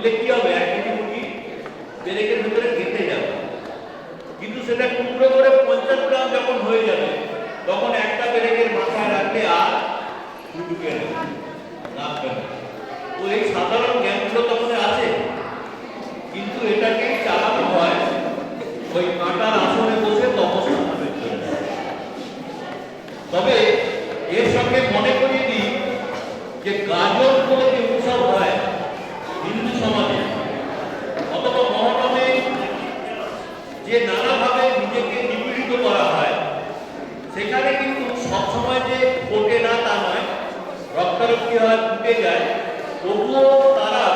দিলে কি হবে? এক মুরগি পেরেকের ভিতরে গেঁথে যাবে। কিন্তু সেটা টুকরো করে পঞ্চাশ গ্রাম যখন হয়ে যাবে, তখন একটা পেরেকের মাথায় রাখলে আর ঢুকে লাগবে তো এই সাধারণ জ্ঞানগুলো তখন আছে। কিন্তু এটাকে চালানো হয় ওই কাঁটার আসনে বসে তপস্যা তবে এর সঙ্গে মনে করিয়ে দিই যে গাছ কি হয় ঢুকে যায়, তবুও তারা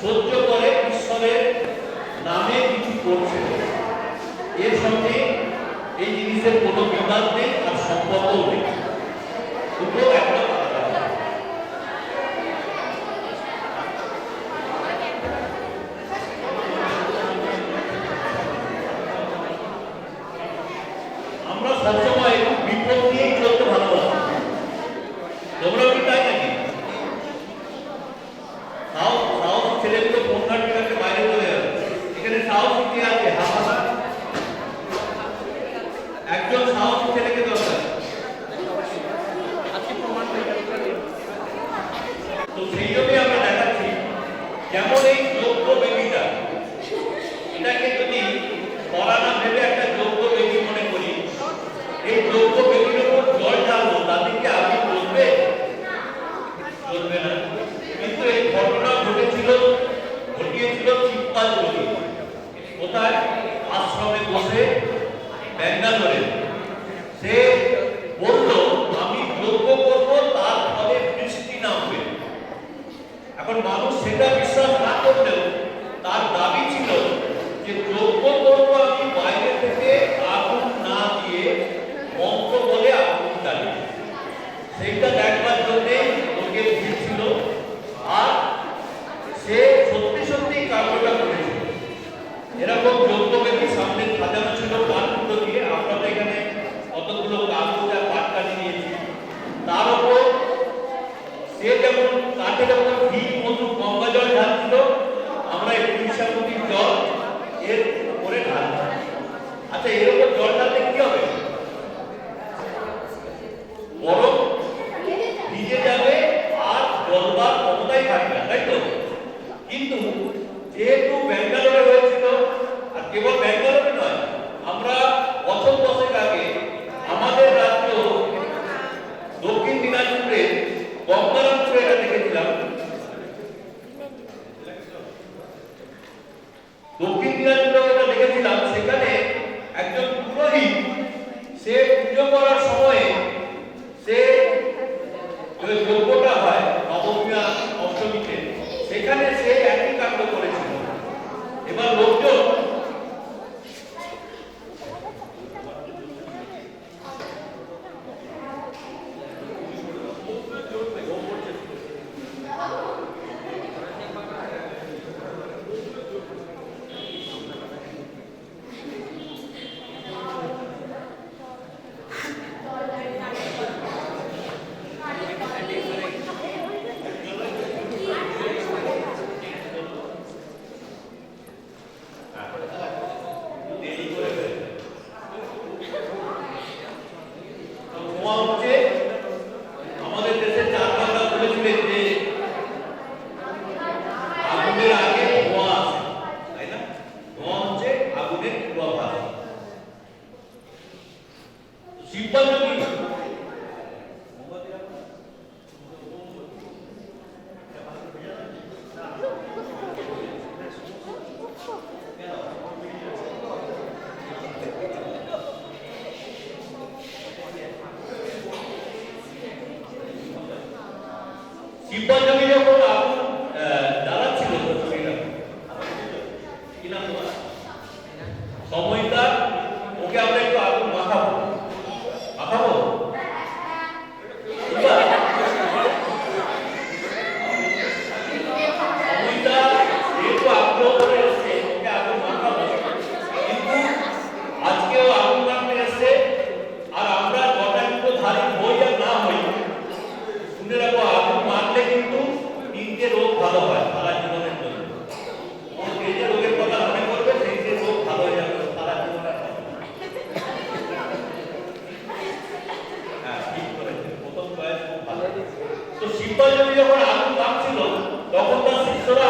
সহ্য করে ঈশ্বরের নামে কিছু করছে এর সঙ্গে এই জিনিসের কোনো বিবাদ নেই আর সম্পর্কও নেই। সেই জন্যই আমরা দেখাচ্ছি যেমন এই যোগ্য বেদিটা। এটাকে যদি করা না ভেবে একটা যোগ্য বেদি মনে করি, এই যোগ্য বেদির ওপর জল ঢালবো, তাতে কি আপনি বলবে বলবে না। কিন্তু এই ঘটনা ঘটেছিল, ঘটিয়েছিল চিপ্পাঞ্জলি কোথায়? আশ্রমে বসে ব্যাঙ্গালোরে। গঙ্গারাত্রে এটা দেখেছিলাম। দক্ষিণ দিনাজপুরে এটা দেখেছিলাম সেখানে ఇబ్బంది উত্তর যখন আগুন কাঁপছিল তখন তার শিষ্যরা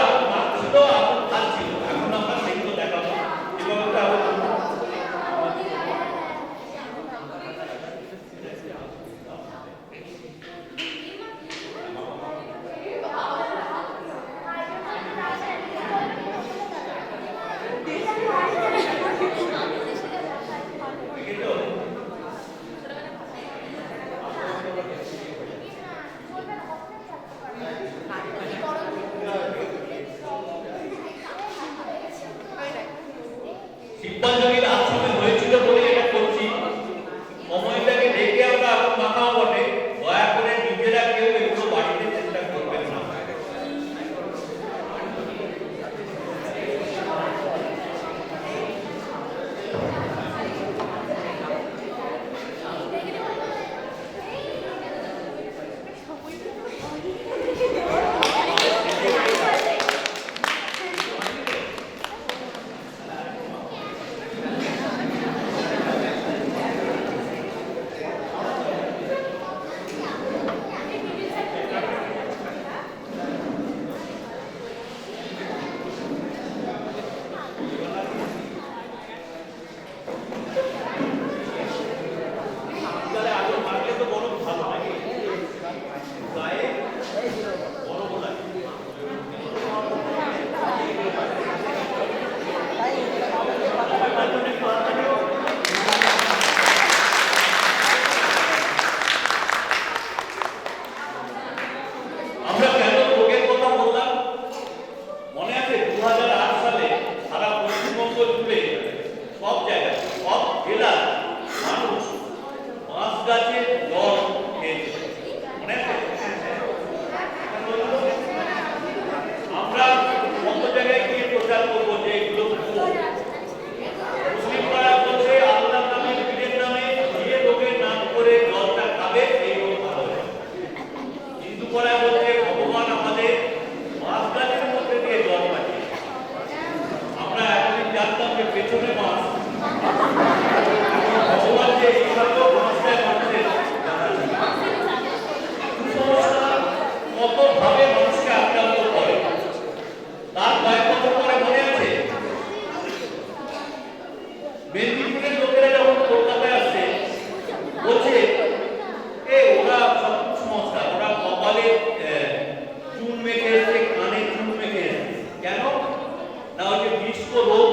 da onde Cristo colou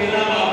যে আগুন